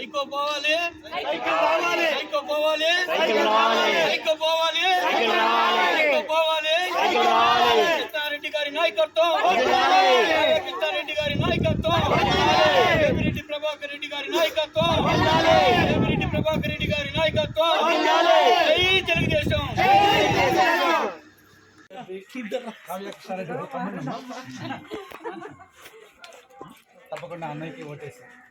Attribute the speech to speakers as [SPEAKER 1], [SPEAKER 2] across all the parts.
[SPEAKER 1] Psycho పోవాలి psycho పోవాలి psycho పోవాలి
[SPEAKER 2] సైకిల్ రావాలి.
[SPEAKER 1] సైకో పోవాలి
[SPEAKER 2] సైకిల్ రావాలి.
[SPEAKER 1] సైకో పోవాలి
[SPEAKER 2] సైకిల్ రావాలి.
[SPEAKER 1] కృష్ణారెడ్డి గారి నాయకత్వం
[SPEAKER 2] సైకిల్ రావాలి.
[SPEAKER 1] కృష్ణారెడ్డి గారి నాయకత్వం
[SPEAKER 2] రావాలి.
[SPEAKER 1] వేమిరెడ్డి ప్రభాకర్ రెడ్డి గారి నాయకత్వం
[SPEAKER 2] రావాలి.
[SPEAKER 1] వేమిరెడ్డి ప్రభాకర్ రెడ్డి గారి నాయకత్వం
[SPEAKER 2] రావాలి.
[SPEAKER 1] జై తెలుగుదేశం
[SPEAKER 3] తప్పకుండా అన్నయ్యకి ఓటేసి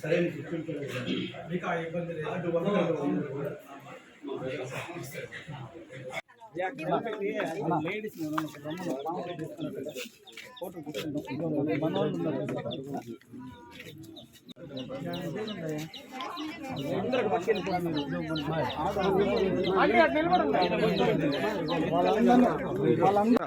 [SPEAKER 3] సరైన గుర్తింపు లేదు. మీకు ఆ ఇబ్బంది లేదు అటు వదలదు. లేడీస్ ఫోటో మన వాళ్ళు ఉన్నారు అందరికి పక్కన వాళ్ళందరూ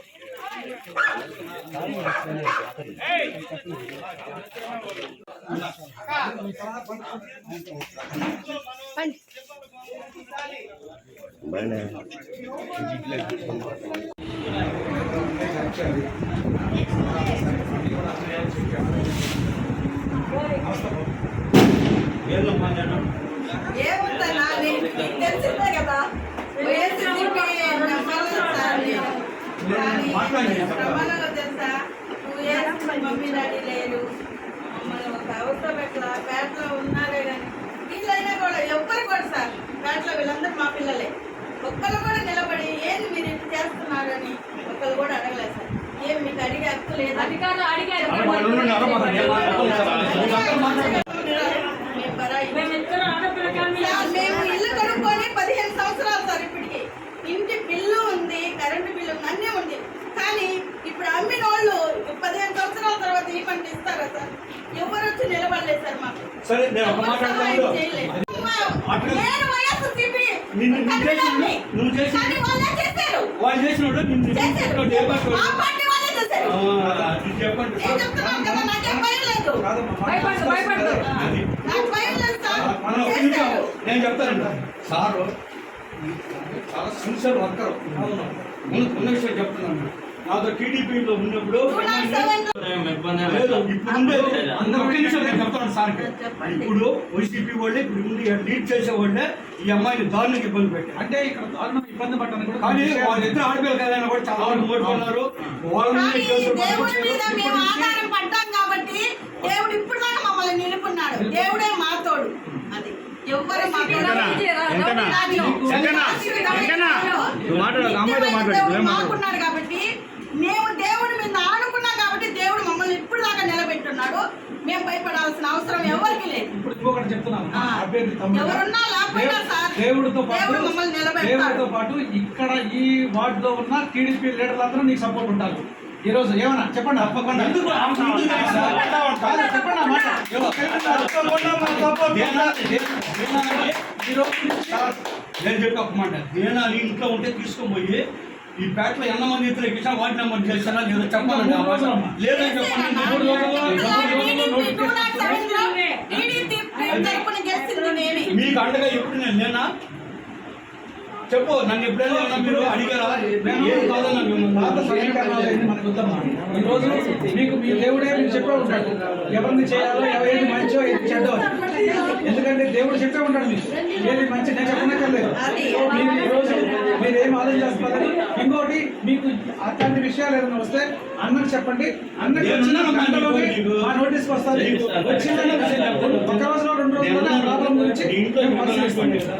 [SPEAKER 4] ఏముందన్నా నేను నీకు తెలిసిందే కదా వైఎస్ఆర్సీపీ నెంబర్లు సార్ నేను. కానీ ప్రమాణంగా తెలుసా? టూ ఇయర్స్ మమ్మీ డాడీ లేరు. మమ్మల్ని ఒక అవసరం పెట్టలా పేటలో ఉన్నారే కానీ వీళ్ళైనా కూడా ఎవ్వరు కూడా సార్ పేటలో వీళ్ళందరూ మా పిల్లలే. ఒక్కరు కూడా నిలబడి ఏంది మీరు ఇట్లా చేస్తున్నారు అని ఒక్కరు కూడా అడగలేదు సార్. ఏం మీకు అడిగే హక్కు లేదు?
[SPEAKER 5] అధికారులు అడిగారు
[SPEAKER 4] మేము పరాయి.
[SPEAKER 5] మేమిద్దరం ఆడపిల్ల కానీ
[SPEAKER 4] సార్, మేము ఇల్లు కొనుక్కొని పదిహేను సంవత్సరాలు సార్ ఇప్పటికి ఇంటి బిల్లు ఉంది కరెంటు బిల్లు ఉంది అన్నీ ఉంది. కానీ ఇప్పుడు అమ్మిన వాళ్ళు పదిహేను సంవత్సరాల తర్వాత ఇవ్వండి ఇస్తారా సార్? ఎవరు వచ్చి నిలబడలేదు సార్ మాకు.
[SPEAKER 3] సరే నేను ఒక మాట
[SPEAKER 4] ఎవరు సహాయం
[SPEAKER 3] అంటాను.
[SPEAKER 4] చేయలేదు.
[SPEAKER 3] అట్లా-
[SPEAKER 4] నేను వైఎస్ఆర్సీపీ
[SPEAKER 3] నిన్ను నువ్వు చేసిన
[SPEAKER 4] కన్వీనర్ని.
[SPEAKER 3] నువ్వు చేసిన
[SPEAKER 4] కానీ వాళ్ళే చేశారు?
[SPEAKER 3] వాళ్ళు చేసినప్పుడు నిన్ను
[SPEAKER 4] చేశారు.
[SPEAKER 3] చేసినట్టు ఏ భాష
[SPEAKER 4] మా
[SPEAKER 3] వాళ్ళు?
[SPEAKER 4] పార్టీ వాళ్ళే చేశారు.
[SPEAKER 3] ఆ, అది చెప్పండి.
[SPEAKER 4] నేను చెప్తున్నాను కదా? నాకేం భయం లేదు.
[SPEAKER 5] భయపడదు భయపడదు.
[SPEAKER 3] అది.
[SPEAKER 4] నాకు భయం లేదు సార్.
[SPEAKER 3] మన ఒక నిమిషం
[SPEAKER 4] చేశారు.
[SPEAKER 3] నేను చెప్తానండి. సారు చాలా సిన్సియర్ వర్కర్ అవును. ఉన్న విషయం చెప్తున్నాను. నాతో టీడీపీలో ఉన్నప్పుడు చెప్తాను సార్. ఇప్పుడు వైసీపీ వాళ్ళే ఇప్పుడు ముందు లీడ్ చేసే వాళ్ళే ఈ అమ్మాయిని దారుణంగా ఇబ్బంది పెట్టారు.
[SPEAKER 6] అంటే ఇక్కడ దారుణం ఇబ్బంది పడ్డాను కూడా
[SPEAKER 3] కానీ వాళ్ళిద్దరు ఆడపిల్ల కదైనా కూడా చాలా వాళ్ళ మీద
[SPEAKER 4] కానీ
[SPEAKER 3] కేసులు
[SPEAKER 4] దేవుడి మీద
[SPEAKER 3] పడుతున్నారు.
[SPEAKER 4] మేము ఆధారం పడ్డాం కాబట్టి దేవుడు ఇప్పుడు మమ్మల్ని నిలుపున్నాడు. దేవుడే మా తోడు అది. ఎవ్వరు మా తోడు
[SPEAKER 2] ఎంతనా?
[SPEAKER 4] రాజు.
[SPEAKER 2] ఎంతనా? ఎంతనా? నువ్వు మాట్లాడు, ఒక అమ్మాయితో మాట్లాడు,
[SPEAKER 4] దేవుడు
[SPEAKER 2] ఏం మాట్లాడు?
[SPEAKER 4] మాకున్నాడు కాబట్టి మేము దేవుడి మీద ఆనుకున్నాం కాబట్టి దేవుడు మమ్మల్ని ఇప్పుడు దాకా నిలబెట్టున్నాడు మేము భయపడాల్సిన అవసరం ఎవరికి లేదు ఎవరున్నా లేకపోయినా సార్
[SPEAKER 6] దేవుడితో పాటు
[SPEAKER 4] మమ్మల్ని.
[SPEAKER 6] దేవుడితో పాటు ఇక్కడ ఈ వార్డులో ఉన్న టీడీపీ లీడర్లు అందరూ నీకు సపోర్ట్ ఉంటారు ఈ రోజు ఏమన్నా చెప్పండి తప్పకుండా
[SPEAKER 3] నేను చెప్పి ఒక మాట దేనాలి ఇంట్లో ఉంటే తీసుకొని పోయి ఈ పేటలో ఎంత మంది వ్యతిరేకించినా వాటి నెంబర్ చేస్తారా లేదో చెప్పాలండి. లేదని చెప్పండి
[SPEAKER 4] నేనే
[SPEAKER 3] మీకు అండగా ఎప్పుడు నేను లేనా చెప్పు నన్ను ఎప్పుడైనా మీరు అడిగారా.
[SPEAKER 6] ఈ రోజు మీకు మీ దేవుడే మీకు చెప్పే ఉంటాడు. ఎవరిని చేయాలో ఏది మంచో ఏది చెడ్డో. ఎందుకంటే దేవుడు చెప్పే ఉంటాడు మీకు. ఏది మంచి నేను చెప్పనక్కర్లేదు. మీరు ఈ రోజు మీరు ఏం ఆలోచిస్తున్నారని ఇంకోటి మీకు అట్లాంటి విషయాలు ఏదైనా వస్తే అన్నకు చెప్పండి. అన్నకి వచ్చిన గంటలోనే ఆ నోటీస్కి వస్తుంది వచ్చిందని ఒక రోజులో గురించి
[SPEAKER 3] దీంట్లో
[SPEAKER 6] మేము పరిశీలిస్తాం.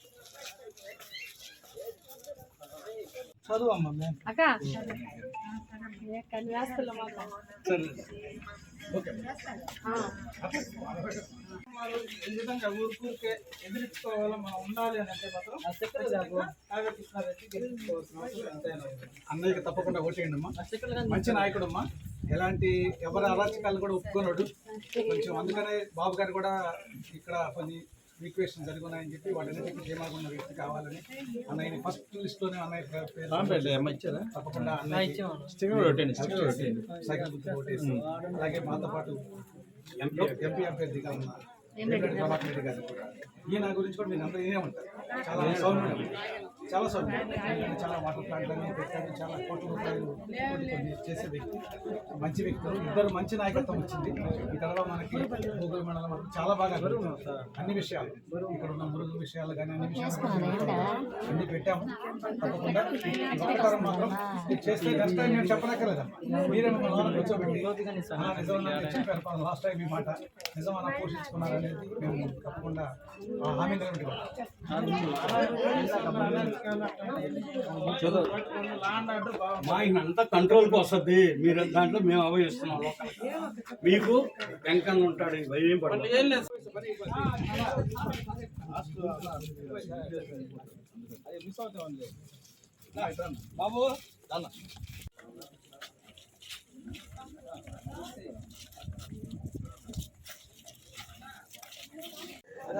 [SPEAKER 6] చదువు అమ్మా మేము.
[SPEAKER 5] అక్క.
[SPEAKER 6] విధంగా ఊరికూరికే ఎదిరించుకోవాలో? మనం ఉండాలి అని అంటే మాత్రం. అన్నయ్యకి తప్పకుండా ఓటేయండి అమ్మా. మంచి నాయకుడు అమ్మా ఎలాంటి ఎవరి అరాచకాలు కూడా ఒప్పుకోనడు. కొంచెం అందుకనే బాబు గారు కూడా ఇక్కడ కొన్ని రిక్వెస్ట్ జరిగి ఉన్నాయని చెప్పి వాటన్నిటికీ క్షేమాగున్న వ్యక్తి కావాలని అన్నయ్యని ఫస్ట్ లిస్ట్లోనే అన్నయ్య పేరు తప్పకుండా అన్నయ్య సైకిల్ గుర్తు ఓటేసి అలాగే మాతో పాటు ఎంపీ ఎంపీ అభ్యర్థిగా ఉన్న రెడ్డి ప్రభాకర్ రెడ్డి గారు కూడా. ఈయన గురించి కూడా మీరు అందరూ వినే ఉంటారు చాలా చాలా ఆయన చాలా వాటర్ ప్లాంట్లని పెట్టాడు చాలా కోట్ల రూపాయలు చేసే వ్యక్తి మంచి వ్యక్తులు ఇద్దరు మంచి నాయకత్వం వచ్చింది. ఈ తర్వాత మనకి భూగోళ మండలం మనకు చాలా బాగా అన్ని విషయాలు. ఇక్కడ ఉన్న మురుగు విషయాలు కానీ అన్ని విషయాలు అన్ని పెట్టాము. తప్పకుండా మాత్రం చేస్తే నెక్స్ట్ టైం నేను చెప్పనక్కర్లేదమ్మా మీరే మమ్మల్ని కూర్చోబెట్టి "ఆ, నిజమన్నా మీరు చెప్పారు. లాస్ట్ టైం ఈ మాట నిజమన్నా పోషించుకున్నారనేది మేము తప్పకుండా ఆ హామీ
[SPEAKER 3] మా ఆయన అంతా కంట్రోల్కి వస్తుంది. మీరు దాంట్లో మేము అవే ఇస్తున్నాము మీకు వెంకన్న ఉంటాడు భయం పడదు.
[SPEAKER 6] బాబు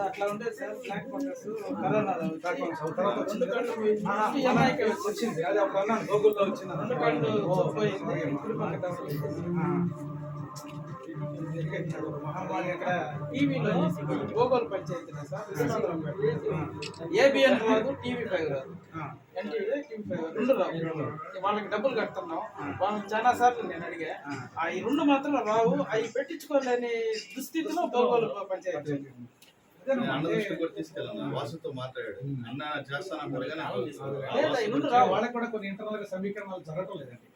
[SPEAKER 6] అట్లా sir black fungus corona black fungus తర్వాత వచ్చింది. ఆ, అమ్మాయికి వచ్చింది. అది అప్పుడు అన్నాను గూగుల్లో వచ్చింది రెండు కళ్ళు పోయింది ఇప్పుడు మనకి అసలు, ఆ, జరిగే ఒక మహమ్మారి అక్కడ టీవీలో గోగోల్ పంచాయతీ సార్? ఏబిఎన్ రాదు టీవీ ఫైవ్ రాదు ఎన్టీవీ టీవీ ఫైవ్ రెండు రావు. వాళ్ళకి డబ్బులు కడుతున్నాం. వాళ్ళకి చాలా సార్లు నేను అడిగా ఆ ఈ రెండు మాత్రం రావు. అవి పెట్టించుకోలేని దుస్థితిలో గోగోల్ పంచాయతీ.
[SPEAKER 1] అన్న దృష్టి కూడా తీసుకెళ్ళాను వాసుతో మాట్లాడాడు. అన్న
[SPEAKER 6] రావు వాళ్ళకి కూడా కొన్ని ఇంటర్నల్గా సమీకరణాలు జరగటం లేదండి.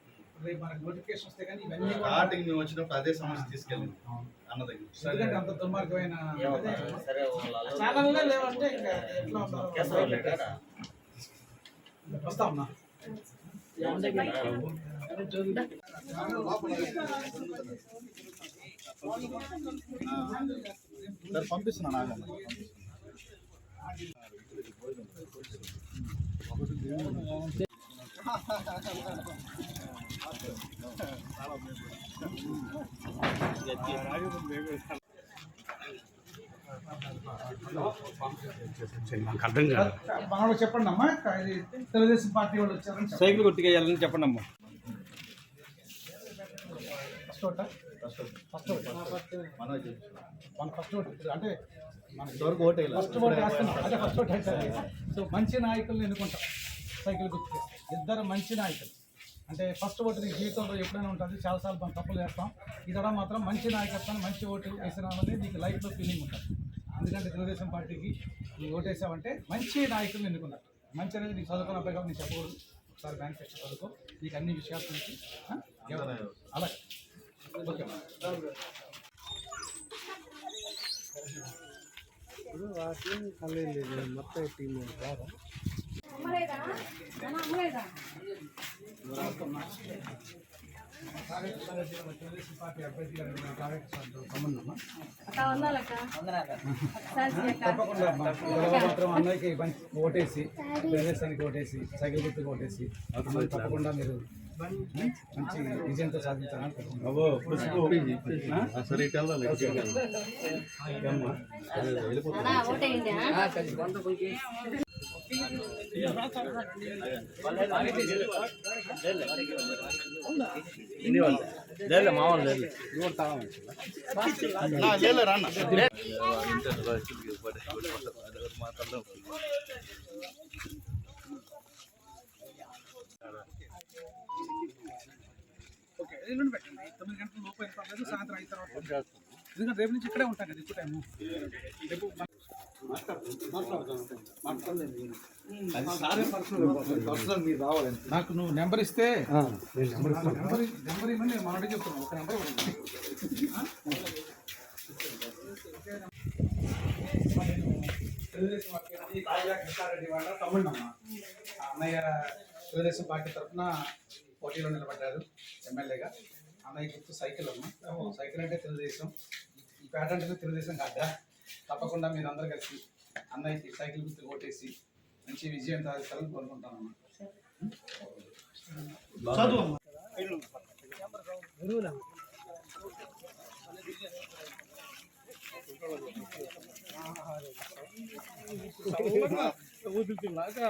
[SPEAKER 6] రేపు మనకి నోటిఫికేషన్ వస్తే కానీ ఇవన్నీ
[SPEAKER 1] స్టార్టింగ్ మేము వచ్చినప్పుడు అదే సమస్య తీసుకెళ్ళింది అన్న దగ్గర.
[SPEAKER 6] ఎందుకంటే అంత దుర్మార్గమైన ఛానల్లో లేవంటే ఇంకా ఎట్లా ఉంటారో వస్తా ఉన్నా.
[SPEAKER 1] సార్ పంపిస్తున్నాను ఆగండి
[SPEAKER 3] అర్థం కాదు.
[SPEAKER 6] చెప్పండి అమ్మా తెలుగుదేశం పార్టీ వాళ్ళు వచ్చారని చెప్పండి.
[SPEAKER 2] సైకిల్ కొట్టుకెళ్ళాలని చెప్పండి అమ్మా
[SPEAKER 6] ఫస్ట్ ఓటా ఫస్ట్
[SPEAKER 1] మనోజ్
[SPEAKER 6] మన ఫస్ట్ ఓట్ అంటే మన
[SPEAKER 1] ఇంతవరకు ఓటు.
[SPEAKER 6] ఫస్ట్ ఓట్ వేస్తున్నాం. అదే ఫస్ట్ ఓట్ వేస్తారు సో మంచి నాయకులను ఎన్నుకుంటాం. సైకిల్ గుర్తు ఇద్దరు మంచి నాయకులు. అంటే ఫస్ట్ ఓటు నీ జీవితంలో ఎప్పుడైనా ఉంటుంది. చాలాసార్లు మనం తప్పులు చేస్తాం. ఇదడం మాత్రం మంచి నాయకత్వాన్ని మంచి ఓటు వేసినామని నీకు లైఫ్లో ఫీలింగ్ ఉంటుంది ఎందుకంటే తెలుగుదేశం పార్టీకి నీ ఓటు వేసావంటే మంచి నాయకులను ఎన్నుకున్నారు. మంచి అనేది నీకు చదువుకున్న అబ్బాయి కాబట్టి నీకు చెప్పకూడదు. ఒకసారి మేనిఫెస్టో చదువుకో. నీకు అన్ని విషయాల గురించి ఆ? అలాగే. ఓకే.
[SPEAKER 5] అమ్మలేదా అమ్మ అమ్మలేదా?
[SPEAKER 6] తెలుగుదేశం పార్టీ అభ్యర్థిగా నిలబడిన కార్యకర్తలతో సంబంధం తప్పకుండా మాత్రం అన్నయ్యకి ఓటేసి ప్రదేశానికి ఓటేసి సైకిల్ గుర్తుకు ఓటేసి తప్పకుండా మీరు మంచి విజయంతో సాధించాలని కోరుకుంటున్నాను.
[SPEAKER 1] సరే ఇటు వెళ్దాం
[SPEAKER 5] అన్నా ఓటేయండి ఆ?
[SPEAKER 1] ఎన్ని వాళ్ళు నా, లేలే రా అన్న.
[SPEAKER 6] ఓకే ఎల్లుండి పెట్టండి తొమ్మిది గంటల లోపు అయిన పర్లేదు సాయంత్రం అయిన తర్వాత పెట్టండి. ఎందుకంటే రేపు నుంచి ఇక్కడే ఉంటాం కదా ఎక్కువ టైము రేపు నాకు నువ్వు నెంబర్ ఇస్తే నెంబర్ నెంబర్ ఇవ్వమని నేను మనకి చెప్తున్నాను. ఒక నెంబర్ ఇవ్వండి. తెలుగుదేశం పార్టీ కాళియా కృష్ణారెడ్డి వాళ్ళ తమ్ముళ్ళమ్మ అన్నయ్య తెలుగుదేశం పార్టీ తరఫున పోటీలో నిలబడ్డారు ఎమ్మెల్యేగా. అన్నయ్య గుర్తు సైకిల్ అమ్మ. సైకిల్ అంటే తెలుగుదేశం. ఈ పేట అంటే తెలుగుదేశం కాదా? తప్పకుండా మీరు అందరు కలిసి అన్నయ్యకి సైకిల్ గుర్తు కొట్టేసి మంచి విజయం సాధిస్తారని కోరుకుంటాను ఊదుతున్నాగా